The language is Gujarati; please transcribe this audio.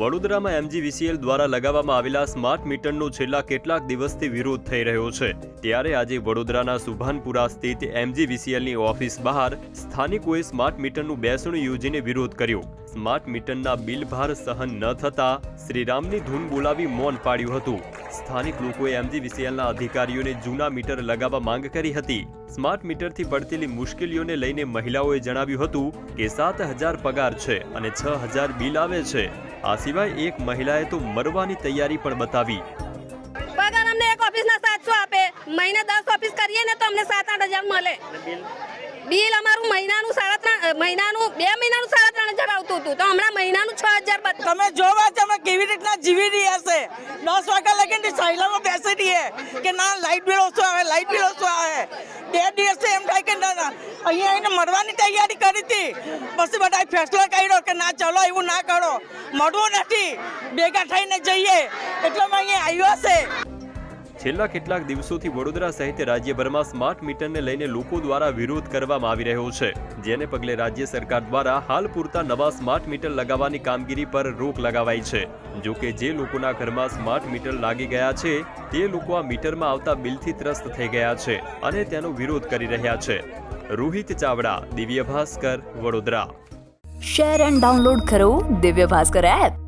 વડોદરામાં એમજીવીસીએલ દ્વારા લગાવવામાં આવેલા સ્માર્ટ મીટરનો છેલ્લા કેટલાક દિવસથી વિરોધ થઈ રહ્યો છે. ત્યારે આજે વડોદરાના સુભાનપુરા સ્થિત એમજીવીસીએલની ઓફિસ બહાર સ્થાનિકોએ સ્માર્ટ મીટરનું બેસણું યોજીને વિરોધ કર્યો. સ્માર્ટ મીટરના બિલભાર સહન ન થતા શ્રીરામની ધૂન બોલાવી મૌન પાડ્યું હતું. સ્થાનિક લોકોએ એમજીવીસીએલના અધિકારીઓને જૂના મીટર લગાવવા માંગ કરી હતી. સ્માર્ટ મીટરથી પડતેલી મુશ્કેલીઓને લઈને મહિલાઓએ જણાવ્યું હતું કે સાત હજાર પગાર છે અને છ હજાર બિલ આવે છે. આ સિવાય એક મહિલાએ તો મરવાની તૈયારી પણ બતાવી. પગાર અમને એક ઓફિસના સાતસો આપે. મહિને દસ ઓફિસ કરીએ ને તો અમને સાત આઠ હજાર મળે. બિલ? અમારું મહિનાનું સાડા ત્રણ મહિનાનું બે મહિનાનું સાડા ત્રણ હજાર આવતું હતું. તો હમણાં મહિનાનું છ હજાર તમે જોવા તમે કેવી રીતના જીવી રહ્યા છે દસ વાગ્યા લગીને સાયલામાં બેસી દઈએ કે ના લાઇટ બિલ ઓછું આવે લાઇટ બિલ ઓછું આવે. બે દિવસે એમ થાય કે ના અહીંયા એને મરવાની તૈયારી કરી હતી. પછી બધા ફેસલો કર્યો કે ના, ચલો એવું ના કરો. મળવું નથી. ભેગા થઈને જઈએ. એટલે અહીંયા આવ્યો છે. છેલ્લા કેટલાક દિવસોથી વડોદરા સહિત રાજ્યભરમાં સ્માર્ટ મીટરને લઈને લોકો દ્વારા વિરોધ કરવામાં આવી રહ્યો છે, જેને પગલે રાજ્ય સરકાર દ્વારા હાલ પૂરતા નવા સ્માર્ટ મીટર લગાવવાની કામગીરી પર રોક લગાવાઈ છે. જો કે જે લોકોના ઘરમાં સ્માર્ટ મીટર લાગી ગયા છે, તે લોકો આ મીટરમાં આવતા બિલથી ત્રસ્ત થઈ ગયા છે અને તેનો વિરોધ કરી રહ્યા છે. Rohit Chavda, Divya Bhaskar, Vadodara. Share and download કરો દિવ્ય ભાસ્કર એપ.